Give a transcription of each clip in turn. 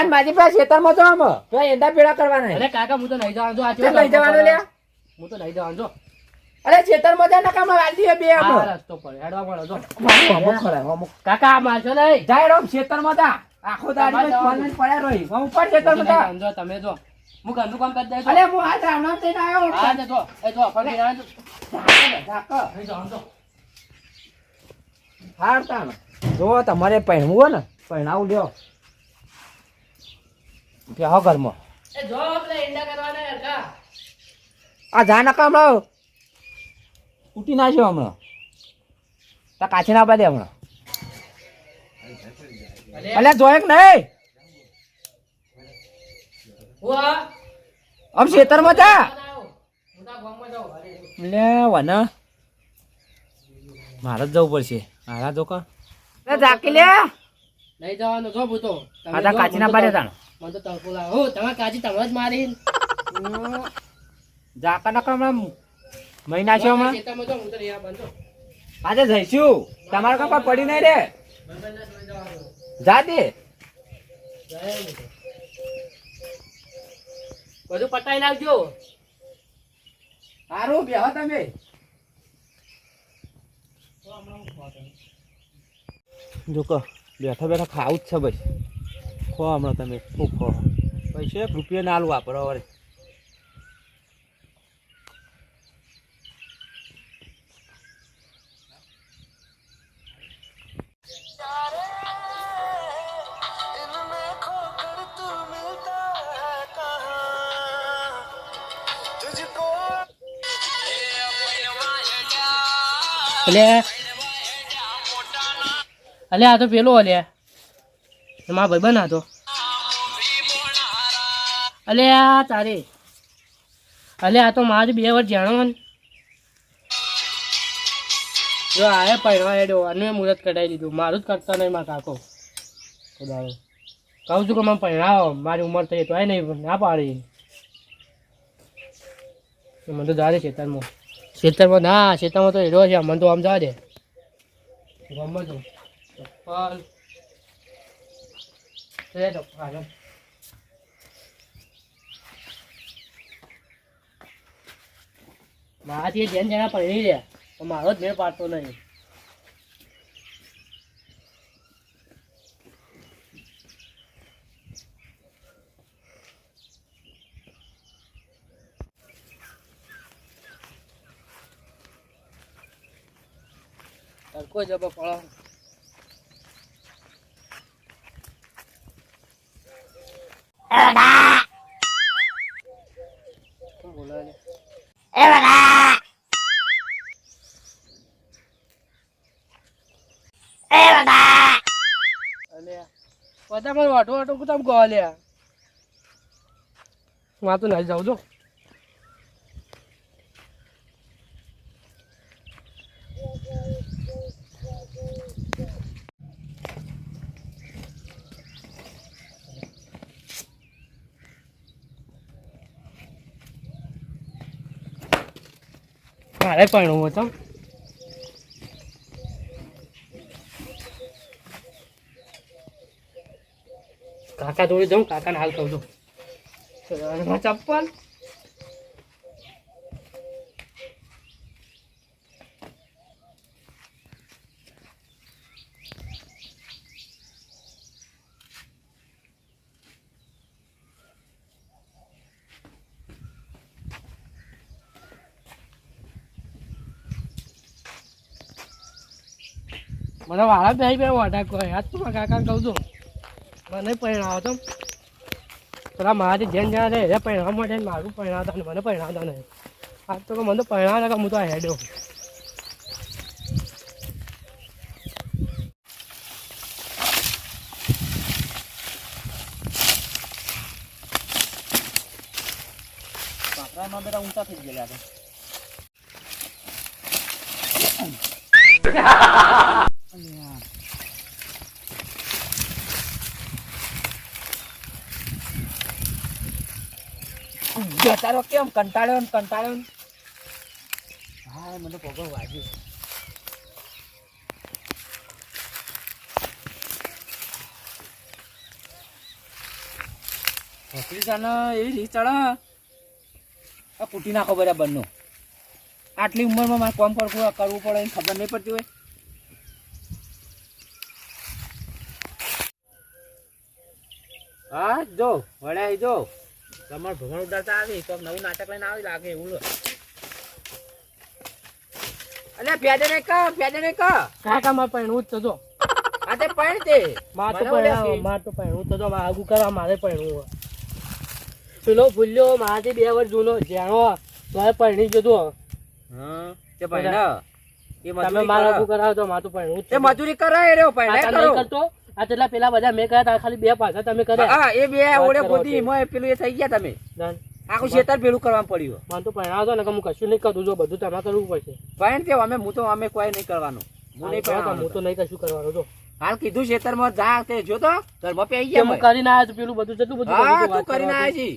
કાકા માજી પાસે ખેતરમાં જો આમ. તો એંડા પેડા કરવાના. અરે કાકા હું તો નહીં જવાનું જો આ નહીં જવાનું લે હું તો નહીં જવાનું જો અરે ખેતરમાં જા નકામાં વાળી વાલી બે આમ. આ રસ્તો પર હેડવા મળો જો મારું અમુક ખરા અમુક કાકા આ મારશો નહીં. જાય રહો ખેતરમાં જા. આખો દાડી ફોન પડ્યા રહી હું ઉપર ખેતરમાં જા. સમજો તમે જો. હું ઘરનું કામ કરી દઈશ. અરે હું આ રામનામ થઈને આવ્યો હા જો એ જો ફરી રહ્યા જો. ઝાકો. નહીં જો તમારે પહેણવું ને. પહેણાવું લ્યો. ઘરમાં. એ જો ઈંડા કરવાના યાર આ જા નકા હમણાં. તૂટી નાખ્યો હમણાં. તા કાચી ના પાડે હમણાં. અલ્યા જોયે કે નહીં. હું આમ ખેતરમાં જા. હું લે વના. મારે જ જવું પડશે. મારા જો કા. જાકી લે નહીં જવાનું. જો ભૂતો આ કાચી ના પાડે તાણ. મને તો તડકો. હો, તમે કાચી તમે જ મારી જાકા નકા હમણાં. મહિના છો હમણાં. આજે જઈશું. તમારે કાં પડી નહીં રે. જા દે. બધું પટાઈ નાખજો. સારું બેહો તમે. જો બેઠા બેઠા ખાવું જ છે ભાઈ ખો હમણાં તમે ખૂબ ખો. પૈસો એક રૂપિયો ના આલું વાપરો હવે. અલે અલે આ તો પેલો અલે મારા ભાઈબંધ હતો અલે આ તારે. અલે આ તો મારે બે વાર જાણો ને. જો આએ પહેરવા એડો અને મુહૂર્ત કઢાવી દીધું. મારું જ કરતા નહીં મારા કાકો. ખુદારો કહું છું કે મને પહેરાવો મારી ઉંમર થઈ તો નહીં, ના પાડી. મને તો જાડે ખેતરમાં ખેતરમાં ના ખેતરમાં તો હેડો છે. મને તો આમ જવા ગમે તો જવું ચપ્પલ લે ચપ્પલ આગળ મારાથી જેન જેના પડી લે તો મારો જ મેળ પાડતો નહીં તડકો જબો પડો કોણ બોલાવે? લે? અલ્યા, બધા મને વાટો વાટો જાઉં પણ હું તો કાકા જોડે જાઉં કાકાને હાલ કહું છું. ચપ્પલ મને વાળા બે બે વાટા કહે. આજ તો મારા કહું છું? મને પરિણાવ તો. પેલા મારાથી જેન જ્યાં રહે, એ પરિણામ માટે મારું પરિણાવતા ને મને પરિણાવતા નહીં. આજ તો કે મને તો પરિણાવ હું તો હેડ્યો ઊંચા થઈ ગયેલા તારો કેમ? કંટાળ્યો ને કંટાળ્યો ને? હા, મને પગો વાગ્યું. ભત્રીસાને એવી રીત ચડે આ કૂટી નાખો બધા બંને. આટલી ઉંમરમાં મારે કોમ પડવું કરવું પડે એને ખબર નહીં પડતી હોય. હા, જો વળાઈ જો. તમારે ભગવાન ઉડાડતા આવી તો નવું નાટક લઈને આવી લાગે એવું લો. પેડે ને કા પેડે ને કા. કાકા મારે પહેણવું જ તો આ તે પણ તે. માં તો પણ માં તો પણ માર તો જો મારે આગું કરવા મારે પહેણવું હોય. પેલો ભૂલ્યો મારાથી બે વર્ષ જૂનો. જાણો મારે પરણી જતો હા તે પહેણા એ તમે મજૂરી મારે આગું કરે. કરાવો તો મારે તો પહેણવું જ તે મજૂરી કરાય રહ્યો નહીં કરતો. આ તેટલા પેલા બધા મેં કર્યા ખાલી બે પાછા તમે કર્યા. હા એ બે ઓળે ગોદી એમાં પેલું એ થઈ ગયા તમે. આખું શેતર પેલું કરવાનું પડ્યું. મને તો પહેણા હતો ને કે હું કશું નહીં કરું જો બધું તમારે કરવું પડશે. પહેણ કે અમે હું તો અમે કોઈ નહીં કરવાનું. હું નહીં પહેણ હું તો નહીં કશું કરવાનું જો. હાલ કીધું ખેતરમાં જા તે જોતો ઘરમાં પે આવી કે હું ગયા કરીને આવ્યો તો પેલું બધું કેટલું બધું હા તું કરીને આવ્યા છી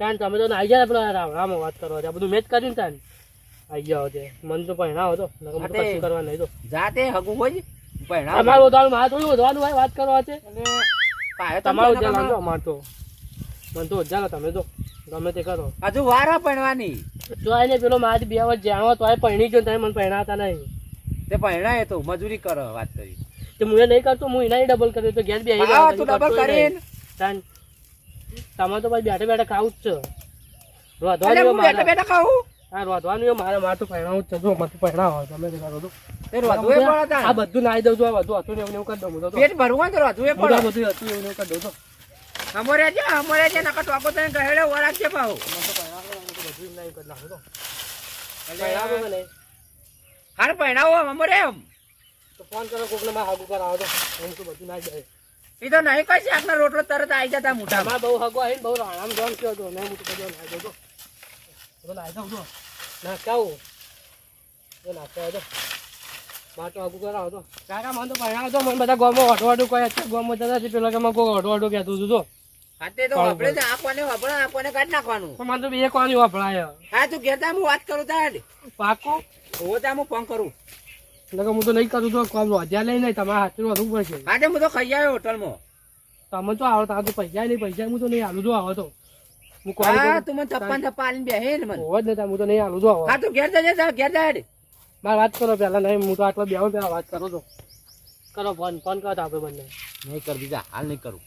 તાન તમે તો આવી ગયા પેલા રામ રામ વાત કરવા આ બધું મેં જ કર્યું ને તાન. આવી ગયા હોતે મને તો પહેણા તો નકર મને તો હા તે- કશું કરવા નહીં તો જાતે હગું હોય તમારું વધવાનું મારે થોડું વધવાનું હોય વાત કરવા છે. પાયો તમારું તમારો ઉજાલા અમાર તો. મને તો ઉજાલા તમે તો ગમે તે કરો. હજુ વારા પહેણવાની તો આને પેલો મારાથી બે વર્ષ જાણો તો આ પહેણી ગયો તમે મને પહેણાતા નહીં. તે પહેણાય તો મજૂરી કરો વાત કરી. તો હું એ નહીં કરતો હું એના ડબલ કર્યો તો ઘેર બે હા તું ડબલ કરીને. તમે તો પછી બેઠા બેઠા ખાવું જ છે. બેઠા બેઠા ખાવું હા રોધવાનું મારે મારે તો પહેણાવું જ છે. જો મને પહેણાવો તમે તે કરો તો રોધવું એ પડે આ બધું નાઈ દઉં છું આ બધું હતું ને એવું કરી દઉં. તો. પેટ ભરવું તો રોધવું એ હું તો આ પડે. બધું હતું એવું કરી દઉં. તો. અમારે છે અમારે છે નકર ટોકો તને વરાક છે ને બધું કરી નાખું. તો. નહીં? હાર પહેણાવો અમારે એમ. તો ફોન કરો કોકને હાગું કરાવો. તો હું તો બધું નાઈ જાય. એ તો નહીં કઈ રોટલો તરત આવી જતા મોઢામાં. બહુ હગો આવીને બહુ રાણામ જોન કયો ને તો તો. તો નાઈ દઉં તો. નાખ્યાવું. તો નાખ્યા તો. માટો આગું કરાવો તો. કાકા મને તો ભણાવો તો. મને બધા ગામમાં અઠવાડિયું કહે છે. ગામમાં જતા છે પેલા કે મને કોઈ અઠવાડિયું કહેતું હતું તો. હા તો વાપરે આંખોને કાઢી નાખવાનું? પણ મને તો બે કોની વાપરાય. હા તું ઘેર હું વાત કરું તાર. પાકો? હું ત્યાં હું ફોન કરું. નકર હું તો નહીં કરું તો કોમ રોજ્યા લઈ નહીં તમારે હાથનું વધવું પડશે. હા તે હું તો ખાઈ આવ્યો હોટલમાં. તમે તો આવો તાર તો પૈસા નહીં પૈસા હું તો નહીં આવું તો આવો તો. હું તું મને થપ્પા થપ્પા આલીને બેહે ને મને. હોવ જ નહીં હું તો નહીં આલું જો હા તું ઘેર જજે જા, ઘેર જા મારે વાત કરો પહેલા નહીં હું તો આટલો બેહું વાત કરો તો કરો ફોન ફોન કરો આપણે બંને. નહીં કર બીજા હાલ નહીં કરું.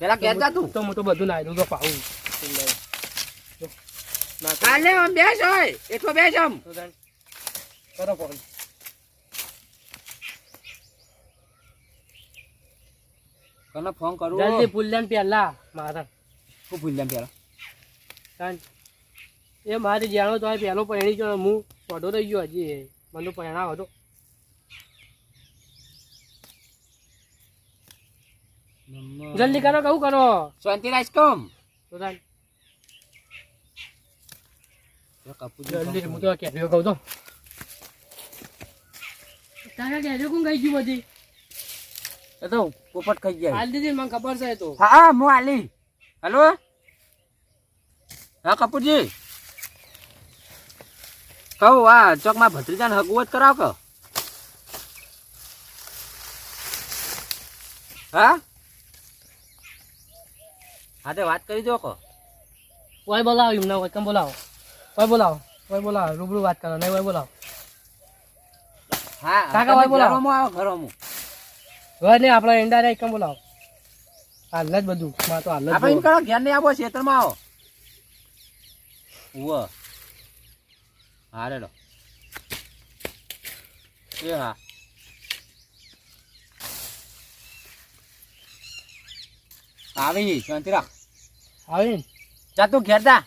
પેલા ઘેર જા તું. તો હું તો બધું નાઈ દઉં તો પાવું હાલ આમ બેસ હોય. એટલો બેસ આમ. કરો ફોન કરું? જલ્દી ભૂલ્યા ને પહેલા મારા. હું ભૂલ પેલા કારણ એ મારે જાણો તો પહેલો પહેણી ગયો હું પડો રહી ગયો હજી. મને તો. પહેણાવો હતો જલ્દી કરો કહું કરો? શાંતિ રાખ કમ. જલ્દી હું તો કેરીઓ કહું તો તારા કેરીઓ કોણ ગઈ ગયું બધી? એ તો પોપટ ખાઈ ગયા. હાલ દીધી મને ખબર છે તો. હા હા હું આલી હલો? હા કપૂરજી. કહું આ ચોકમાં ભત્રીજાને હગવત કરાવ કે હા? હા તે વાત કરી દો કહો. કોઈ બોલાવો એમને ઓય કેમ બોલાવો. કોઈ બોલાવો કોઈ બોલાવો રૂબરૂ વાત કરો નહીં ઓય બોલાવો. હા કાકા ભાઈ બોલાવો. આવો ઘરોમાં. હવે નહીં આપણે રે કેમ બોલાવો. હાલ જ બધું. માં તો હાલ જ આપણે એમ. કરો ઘેર નહીં આવો ખેતરમાં આવો. ઉવ. હા રેડો. એ હા. આવી શાંતિ રાખ. આવે જા તું ઘેર જા.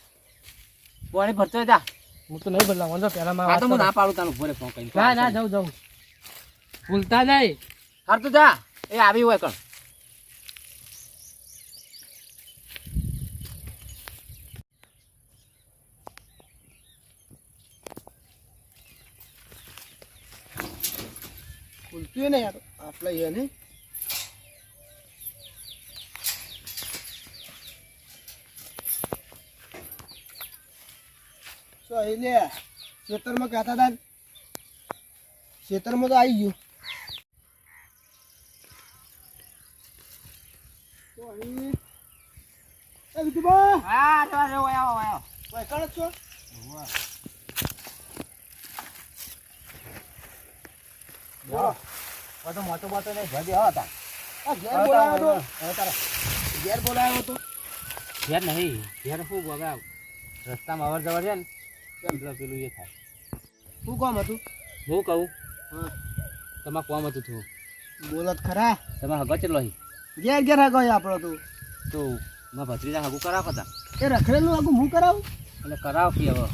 પાણી ભરતો જા. હું તો નહીં ભરલા વાંધો પહેલા માં તો કરો. હું ના પાડું તારું ભરે ફોન કરીને. ના ના જાઉં જાઉં. ભૂલતા નહીં. હાર તું જા. એ આવી હોય કણ. ભૂલતું ને યાર આટલા યાર નહીં. તો એટલે ખેતરમાં કહેતા હતા ખેતરમાં તો આવી ગયું. તો અહીં એ હા છો? તો મોટો મોટો નહીં ભજી હો હતા આ ઘેર બોલાવ્યો તો. ઘેર બોલાવ્યો તો. ઘેર નહીં ઘેર શું બગા રસ્તામાં અવર જવર છે ને કેમ પેલું પેલું એ થાય? શું કોમ હતું? હું કહું હા. તમારે કોમ હતું તું. બોલત ખરા. તમારે હગો ચેટલો ઘેર ઘેર હગો આપણો તો. તો મેં ભત્રીજા હગું કરાવ હતા એ રખડેલું આગું હું કરાવું? એટલે કરાવ કે હવે.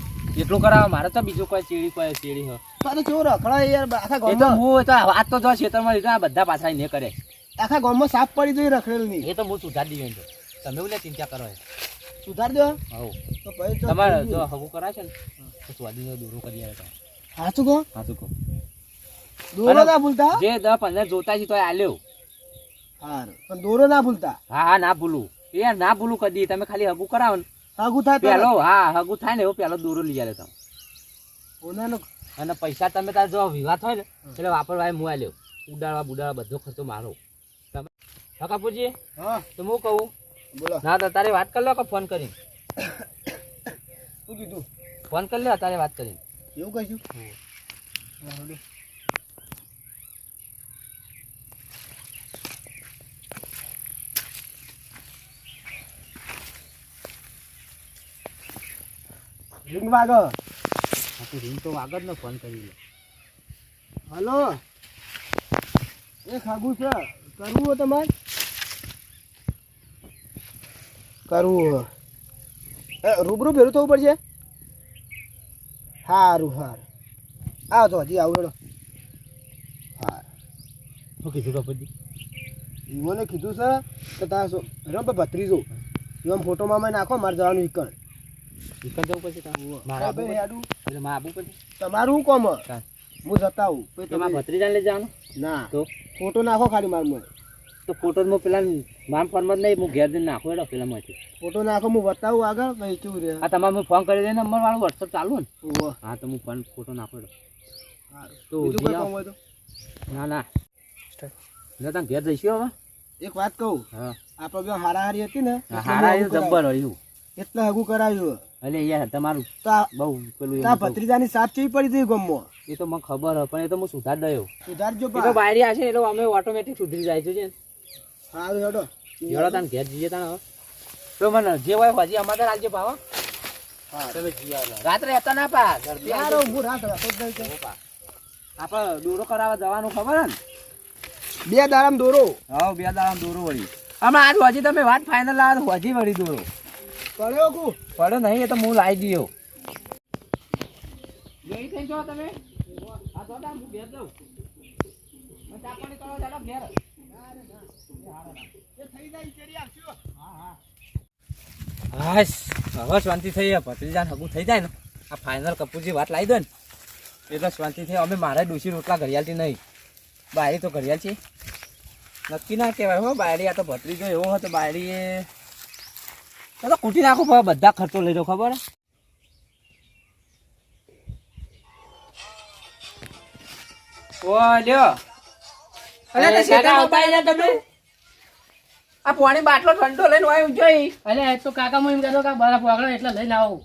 એટલું કરાવ મારે તો બીજું કોઈ ચેડી કોઈ ચેડી હો તારે કેવું રખડાય યાર આખા ગામમાં હું તો વાત તો જો ખેતરમાં લીધા આ બધા પાછા ને કરે. આખા ગામમાં સાફ પડી જોઈ રખડેલ નહીં એ તો હું સુધારી દઈએ તમે બોલે ચિંતા કરો સુધાર દો. હવ તો પછી તમારે જો. હગું કરાય છે ને તો સ્વાદીનો દૂરો કરી આવે સાચું કહો? હા તો દોરો ના ભૂલતા? જે દસ પંદર જોતા છે તો આલ્યો હાર. પણ દોરો ના ભૂલતા? હા હા ના ભૂલું. એ યાર ના ભૂલું કદી. તમે ખાલી હગું કરાવો ને. આગું થાય પેલો હા હગું થાય ને એવો પેલો દોરો લઈ આવે તમે. અને પૈસા તમે તાર જો વિવાદ હોય ને એટલે વાપરવા મુઆ લ્યો. ઉડાડવા બુડાડવા બધો ખર્ચો મારો. તમે હા કાપુજી? હા. તો હું કહું? બોલો. ના તો તારે વાત કરી લો કે ફોન કરી શું કીધું? ફોન કરી લે તારે વાત કરી એવું કહીશું? રિંગ વાગો રિંગ તો આગળ ને ફોન કરી લે. હલો. એ ખાગું છે. કરવું હોય તમારે? કરવું રૂબરૂ ભેરું થવું પડશે? સારું સારું આવો તો હજી આવું હેડો હા. શું કીધું ખબર મને કીધું છે કે તારા સો ભત્રીજો. એમ ફોટોમાં મેં નાખો મારે જવાનું ઈકણ. જવું પડશે? મારે. એટલે મારે પડશે. તમારું શું કોમ? હ? જતા આવું. પછી તમારા તમે- ભત્રીજાને લઈ જવાનું? ના. તો? ફોટો નાખો ખાલી મારું મને તો ફોટો પેલા મામ ફરમત નહીં હું ઘેર જઈને નાખું એડો પેલા માંથી ફોટો નાખો હું બતાવું આગળ પછી કેવું રે આ તમારે હું ફોન કરી દે નંબર વાળું વોટ્સઅપ ચાલુ ને. હા તો હું ફોન ફોટો નાખો તો ના ના. ના તમે ઘેર જઈશું હવે? એક વાત કહું. હા. આપણે હારાહારી હતી ને હારાહારી. જબ્બર હોય એટલે હગું કરાવ્યું. એટલે યાર તમારું બહુ પેલું તા ભત્રીજાની સાથ કેવી પડી હતી ગમો એ તો મને ખબર હ પણ એ તો હું સુધાર દયો. સુધારજો એ તો બાયરી આ છે એટલે અમે ઓટોમેટિક સુધરી જાય છે હા હેડો. જોડો તાન ઘેર જઈએ તાન તો મને જે હોય હજી અમારે રાજ્ય ભાવ હા. તમે આવો રાત્રે હતા ના પા યાર. હું રાત રાખો જ નહીં. આપણે દોરો કરાવવા જવાનું ખબર ને? બે દારામ દોરો. હા બે દારામ દોરો વળી. હમણાં આજ હજી તમે વાત ફાઇનલ આજ હજી વળી દોરો. પડ્યો કુ? પડ્યો નહીં એ તો હું લાવી દયો જોઈ થઈ જો તમે. આ તો હું ઘેર દઉં. ચા પાણી કરો ચાલો ઘેર. હાશ હવે શાંતિ થઈ જાય ભત્રીજાન હગું થઈ જાય ને. આ ફાઇનલ કપૂરજી વાત લાવી દો ને. એટલે શાંતિ થઈ અમે મારે ડોસી રોટલા ઘડિયાળથી નહીં. બાયરી તો ઘડિયાળ છે. નક્કી ના કહેવાય હો બાયરી આ તો ભત્રીજો એવો હતો બાયરી ચાલો કૂટી નાખો ભાઈ બધા ખર્ચો લઈ લો ખબર? તે આ પાણી બાટલો ઠંડો લઈને આવ્યું જોઈ. તો કાકા હું એમ કહેતો કે બરફ વાગડે એટલે લઈને આવું.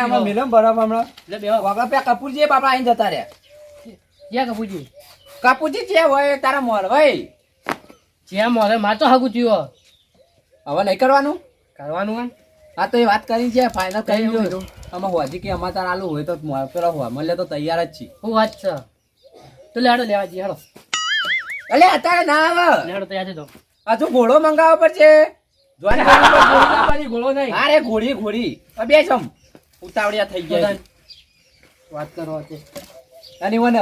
આમાં મિલમ બરાબર હમણાં. એટલે બેહો વાગડા પે કપૂરજી બાપા આઈને જતા રહ્યા. જ્યાં કપૂરજી? કપૂરજી જે હોય તારા મોર ભાઈ જ્યાં મોરે માર તો હગું થયું હવે નહીં કરવાનું? કરવાનું એમ? હા તો એ વાત કરી છે ફાઇનલ કરી દો અમે હોજી કે અમારે તાર આલુ હોય તો પેલા હોય મળે તો તૈયાર જ છીએ. હું વાત છે? તો લેડો લેવા જઈએ હેડો. અલે અત્યારે ના આવે. લેડો તૈયાર છે તો આ હજુ ઘોડો મંગાવવો પર છે. ઘોડો નહીં. અરે ઘોડી ઘોડી. બે સમ ઉતાવળિયા થઈ ગયા. વાત કરવા છે. અને મને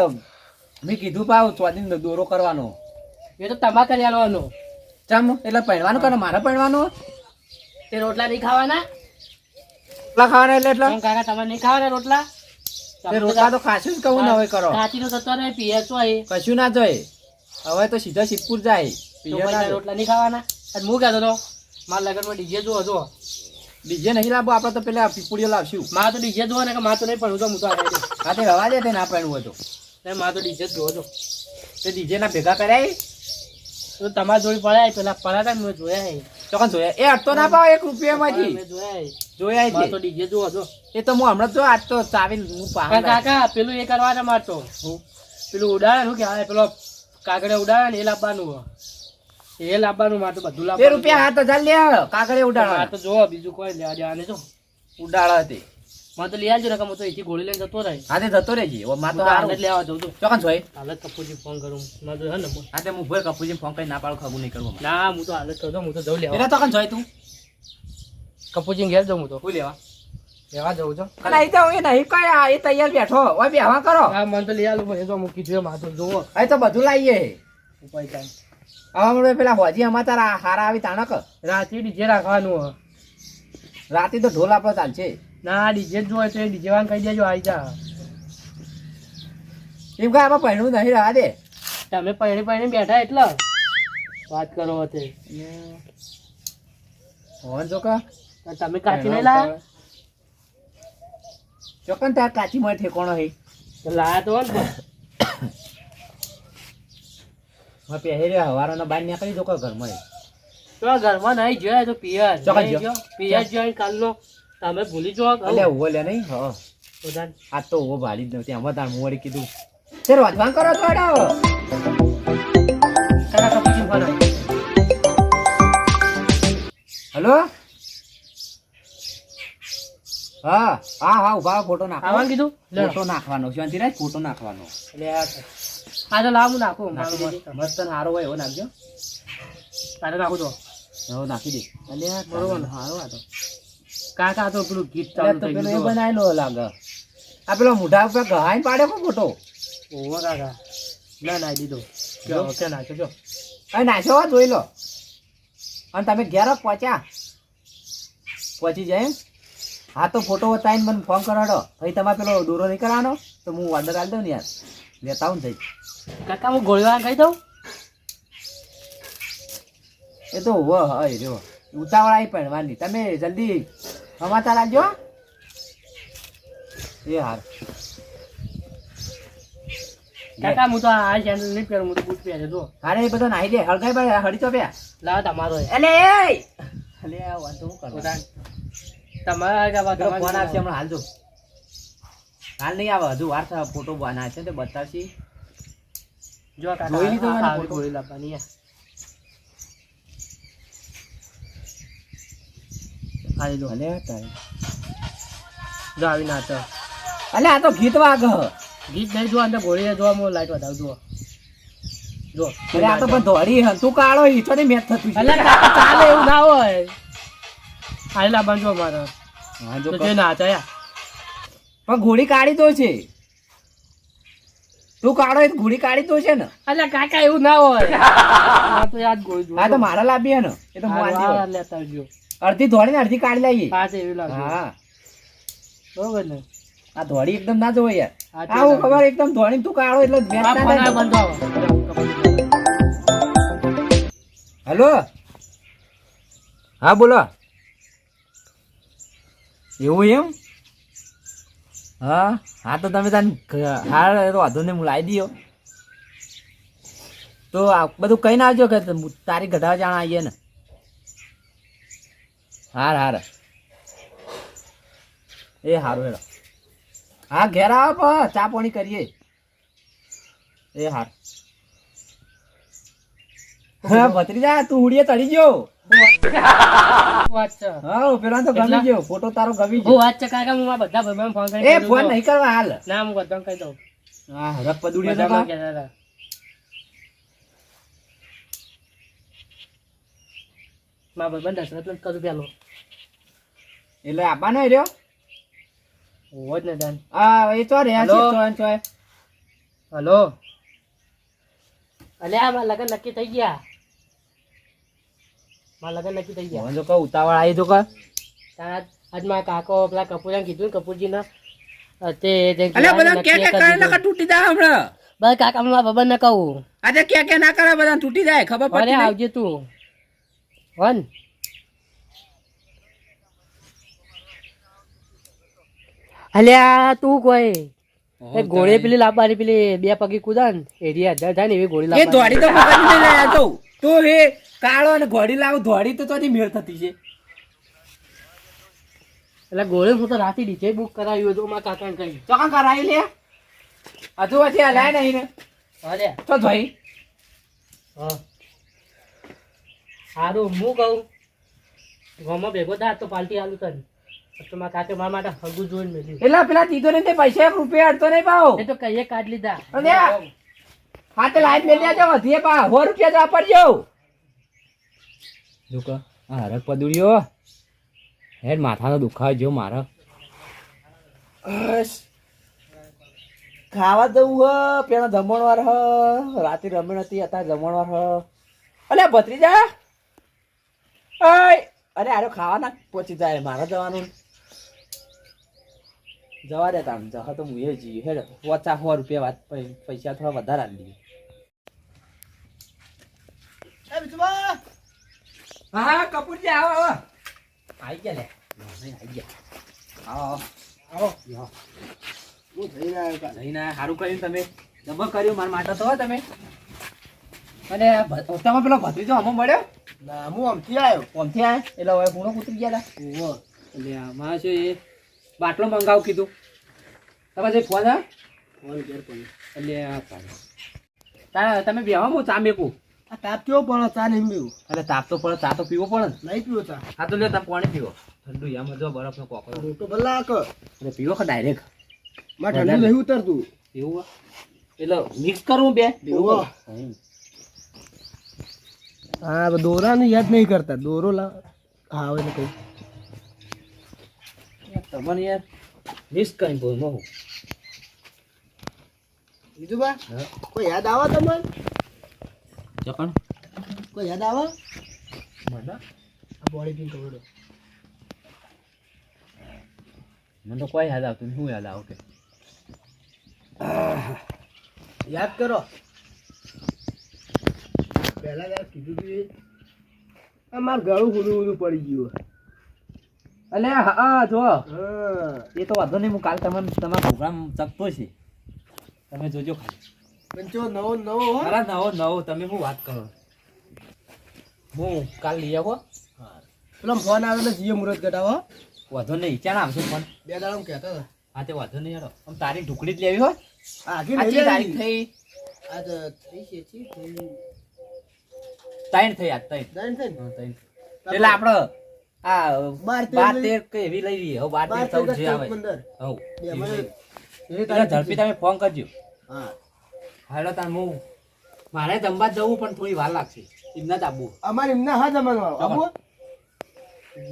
મેં કીધું પાવ સ્વાધીન દોરો કરવાનો. એ તો તમા કરી આલવાનો. ચમ એટલે પહેરવાનું કરો મારે પહેરવાનું. તે રોટલા નહીં ખાવાના? રોટલા ખાવાના એટલે એટલે? કાકા તમારે નહીં ખાવાના રોટલા? તે રોટલા તો ખાશું જ કહું ને હવે કરો. કાચીનો થતો ને પીએ છો કશું ના જોઈએ. હવે તો સીધા સિદ્ધપુર જાય. ના રોટલા નહીં ખાવાના? અને હું કહેતો તો મારા લગનમાં ડીજે જુઓ જો ડીજે નહીં લાવવો આપણે તો પેલા પીપુડીઓ લાવશું. મારે તો ડીજે જુઓ ને કે મારે તો નહીં પણ હું તો હા તે રવા દે તે ના પહેરવું હોય તો. મારે તો ડીજે જ જુઓ તો તે ડીજે ના ભેગા કરાય. તો તમારા જોડી પડ્યા પેલા પડ્યા મેં જોયા. ચોકન જોયા? એ અડતો ના પાવ એક રૂપિયા માંથી જોયા જોયા તો ડીજે જુઓ જો. એ તો હું હમણાં જો આજ તો ચાવી હું કાકા કાકા પેલું એ કરવા મારતો પેલું ઉડાડે શું કે પેલો કાગડે ઉડાડે ને એ લાવવાનું એ લાવવાનું મારે તો બધું લાવ રૂપિયા હાથ હજાર લે કાગડે ઉડાડે તો જોવો બીજું કોઈ લેવા દેવા નહીં જો. ઉડાડવા હતી મને તો લઈ આવજો ને હું તો અહીંથી ગોળી લઈને જતો રહી આતે જતો રહેજે. ઓ માં તો તો હાલ હારું. જ લેવા જઉં છું. ચોકન જોઈ. હાલ જ કપૂરજી ફોન કરું. મારે તો હે ને આતે હાથે હું ભોય કપૂજી ફોન કરી ના પાડું ખબર નહીં કરવું ના હું તો હાલ જ કહું હું તો જઉં લેવા. એટલે ચોકન જોઈ તું. કપૂરજી ઘેર જઉં હું તો. શું લેવા? લેવા જઉં છું. નહીં તો એ નહીં કઈ આ એ તૈયાર બેઠો. ઓય બેહવા કરો. હા મને તો લઈ આલું મને તો મૂકી જોઈએ માથું જોવો. અહીં તો બધું લાવીએ. ઉપાય કાંઈ. હવે પેલા હોજી અમાર તારા હારા આવી તાણક. રાતે ડીજે રાખવાનું હો. રાતે તો ઢોલ આપણો ચાલશે. ના ડીજે જ જોઈએ તો એ ડીજે વાળાને કહી દેજો આવી જા. એમ કે આમાં પહેણું નહીં રહેવા દે. તમે પૈણી પૈણી બેઠા એટલે? વાત કરો તે હોન ચોકા તમે કાચી નહીં લાયા? ચોકન તાર કાચી મળે ઠેકોણો હે. તો લાયા તો ને. માં પહેર્યા હવારાનો બાર નીકળી જો ઘરમાં તો ઘરમાં નહીં જોયા તો પિયર. પિયર જોઈને કાલનો તમે ભૂલી જો અલ્યા ઊભો લે નહીં. હા. આ તો ઊભો ભાડી જ નહોતી આમાં તાર મું વળી કીધું. તે રોજવાન કરો તો અડાવો. હલો? હા હા હા ઊભા ફોટો નાખો. આવવાનું કીધું. ફોટો નાખવાનો શાંતિ રાખ ફોટો નાખવાનો. એટલે. આ તો લાવું નાખો. મસ્ત. હારો હોય એવો નાખજો. તારે નાખું તો. હો નાખી દે. અલ્યા બરોબર. હારો આ તો કાકા તો પેલું ગીત ચાલુ થઈ એ બનાવેલો લાગે આ પેલો મોઢા ઉપર ગહાઈ પાડે કો ફોટો ઓહો કાકા ના ના દીધો. જો. કે નાખ્યો જો. હવે નાખ્યો જોઈ લો. અને તમે ઘેર પહોંચ્યા. પહોંચી જાય હા તો ફોટો બતાવીને મને ફોન કરાડો. પછી તમારે પેલો દોરો નહીં કરવાનો તો હું ઓર્ડર આલી દઉં ને યાર. લેતા હું ને જઈ કાકા હું ગોળીવાળા કહી દઉં? એ તો હોવો હોય જો. ઉતાવળ આવી પડવાની તમે જલ્દી સમાચાર આવજો એ હાર. કાકા હું તો આ ચેનલ નહીં પહેરું હું તો બૂટ પહેરે જો. હારે એ બધો નાહી દે હળગાઈ ભાઈ હળી તો પ્યા લાવ તમારો. એટલે એ. અલે આ વાંધો હું કરવા તમારા કાકા પેલો ફોન આવશે હમણાં હાલ જો. હાલ નહીં આવે હજુ વાર ફોટો બનાવે છે તે બતાવશે. જો કાકા જોઈ લીધો આ- મને આવી ફોટો? લાવવાની યાર. આ લીધો. અલે તારે જો આવી નાચ અલે આ તો ગીત વાગ. ગીત નહીં જો અંદર ગોળી જો મો લાઈટ વધાવ જો જો અરે આ તો પણ ધોળી હે. તું કાળો ઈચો ને મેચ થતું છે. અલે ચાલે એવું ના હોય. આયલા બંજો મારો હા, જો કે ના જે પણ ઘોડી કાઢી તો છે. તું કાઢો એ તો ઘોડી કાઢી તો છે ને. અલ્યા કાકા એવું ના હોય. આ તો યાદ ગોળી જો હા તો મારા લાભી હે ને. એ તો હું આ લેતા આવજો. અડધી ધોળી ને અડધી કાઢી લઈએ. હા એવું લાગ્યું હા. બરોબર ને? આ ધોળી એકદમ ના જોવે યાર. હા, આવું ખબર એકદમ ધોળી તું કાઢો એટલે આ આ. હલો? હા બોલો. એવું એમ? હા હા તો તમે તને હા તો વાંધો ને હું લાવી દો તો બધું કઈ ના આવજો કે તારી ગઢા જાણ આવીએ ને. હાર હાર. એ હારું હેડો હા ઘેર આવો પણ ચા પાણી કરીએ. એ હાર. ભત્રીજા તું ઉડીએ ચડી ગયો. હા પેલા તો ગમી ગયો. ફોટો તારો ગમી ગયો. વાત છે કાકા હું બધા ભાઈબંધ ફોન એ ફોન નહીં કરવા હાલ. ના હું બધાને કહી દઉં. હા રખ પદુડિયો તો બધાને કા. કહેતા હતા. મારા ભાઈબંધ દશરથ ને જ કરું પેલો. એટલે આપવાનો રહ્યો? હોવો જ ને તાન. આ એ તો રહ્યા છે ને હલો? અલે આ મારા લગન નક્કી થઈ ગયા. મારા લગન નક્કી થઈ ગયા. જો કહું ઉતાવળ આવી તો કા તારા આજ મારા કાકો પેલા કપૂરને કીધું ને કપૂરજીને. અ તે તે અલ્યા બધા કે કે કરે દીધું. તૂટી જાય હમણાં? બસ કાકા મારા બબન ને કહું. આજે કે કે ના કરે બધા તૂટી જાય ખબર પડે આવજે તું. વન અલ્યા તું કોઈ? એ ગોળી પેલી લાવવાની પેલી બે પગી કુદાન? એરિયા હજાર થાય ને એવી ગોળી લાવવાની દોડી તો લઈ તું. એ કાળો અને ઘોડી લાવ ધોડી તો ચોથી મેળ થતી છે. એટલે ગોળી હું તો રાતે ડીજે બુક કરાવ્યું હતું મારા કાકાને કહી ચોકા કરાવી લે? હજુ પછી હલાય નહીં ને. અરે. તો ભાઈ હા. સારું હું કહું? ગામમાં ભેગો થાય તો પાલટી આલુ કરી તો મારા કાકે મારા માટે હગું જોઈને એટલા પેલા દીધો ને તે પૈસા એક રૂપિયા અડતો નહીં પાવ. એ તો કહીએ કાઢ લીધા. અને લાઈટ વધીએ પા સો રૂપિયા જ વાપરજો. દુકા આ હરક પદુડિયો હેડ માથાનો દુખાવ જો મારા. ખાવા દઉં હ પેલા જમણવાર હ રાતે રમણ હતી અત્યારે જમણવાર હ. અલે ભત્રીજા? અરે આરો ખાવાના પહોંચી જાય મારે જવાનું. જવા દે તામ જવા તો હું એ જઈએ હેડ પચાસ સો રૂપિયા વાત પૈસા થોડા વધારે આપી દઈએ હા કપૂરજી આવો આવો. આવી ગયા લે. આવી ગયા. આવો આવો. હું જઈને આવ્યો લઈને સારું કર્યું તમે. જમા કર્યું મારા માટે તો હો તમે. અને તમે પેલો ભત્રીજો અમો મળ્યો? ના હું આમથી આવ્યો ઓમથી આયા? એટલે હવે ગુણો કૂતરી ગયા હતા એટલે આમાં છે એ બાટલો મંગાવ કીધું. તમે જે ફોન હા ફોન ઘેર એટલે તારે. તમે બેહો હું ચા મેકું. આ તાપ કેવો પડે? ચા નહીં પીવું. એટલે તાપ તો પડે ચા તો પીવો પડે. ને નહીં પીવો ચા. હા તો લે તમે પાણી પીવો. ઠંડુ યા મજો બરફ નો કોકરો. રોટો ભલા કર એટલે પીવો કે ડાયરેક્ટમાં ઠંડુ નહીં ઉતરતું. એવું એટલે મિક્સ કરું બે. હા દોરાને યાદ નહીં કરતા. દોરો લાવ હા એટલે કઈ તમને યાર મિસ કરી બોલ મહુ બીજું બા કોઈ યાદ આવે તમને? ચકણ કોઈ યાદ આવે? મને? આ બોડી પિંક કવડો મને તો કોઈ યાદ આવતું શું યાદ આવું કે? યાદ કરો. પહેલા કીધું એ. આ માર ગળું હુડું હુડું પડી ગયું અલે હા જો. એ તો વાંધો નહીં હું કાલ તમને તમારા પ્રોગ્રામ ચકતો છે. તમે જોજો ખાલી. પંચો નવો નવો અરે નવો નવો તમે હું વાત કરો? હું કાલ લઈ આવો. પેલો ફોન આવે ને જીઓ મુરત કટાવો વાંધો નહીં ચાલ આવશે ફોન. બે દાડા કહેતા કહેતો હા તે વાંધો નહીં યાર આમ તારી ઢુકડી જ લેવી હોય. આખી તારીખ થઈ. આજ થઈ છે. ત્રણ થઈ આજ ત્રણ. દાન થઈ? એટલે આપડે આ બાર તેર કે એવી લઈ લઈએ. હવે બાર બાર તેર ચૌદ, ચૌદ જે આવે હવ. બે એવી મને- લઈ. એની એટલે ઝડપી તમે ફોન કરજો. હા. હાલો તાર હું મારે જમવા જવું પણ થોડી વાર લાગશે. એમના જ આવવું અમારે એમના હા જમવાનું આવો. આવો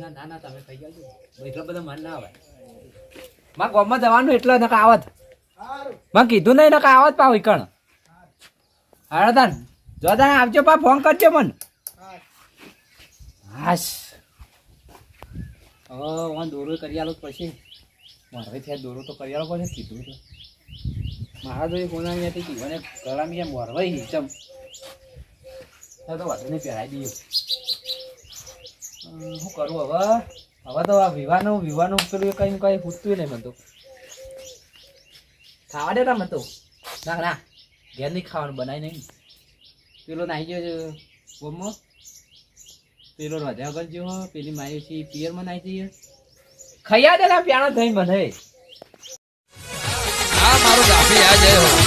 ના ના ના તમે જાજો. એટલો બધો મન ના આવે. માં ગામમાં જવાનું એટલે નકા આવત. માં કીધું નહીં નકા આવત પાવ કણ હાલો તાન જો તાન આવજો પા ફોન કરજો મન. હાશ. હવે વાં દોરો કરી આલો પછી. મારે ત્યાં દોરો તો કરી આલો પછી કીધું તો. મારા તો એ કોના હતી કીધું ને ગળામાં એમ વરવાઈ હિચમ તો વાતને પહેરાવી દઈએ. શું કરું હવે? હવે તો આ વિવાહનું વિવાહનું પેલું કંઈ કંઈ પૂછતું નહીં મને તો. ખાવા દે મને તો. ના ના. ઘેર નહીં ખાવાનું બનાવી નહીં પેલો નાઈ ગયો છે, ગોમમાં. પેલો રાજા આગળ જો પેલી મારી છે પિયરમાં નાઈ જઈએ ખૈયા દેલા પ્યાણો થઈ મને આ મારું ગાફી આ જય હો.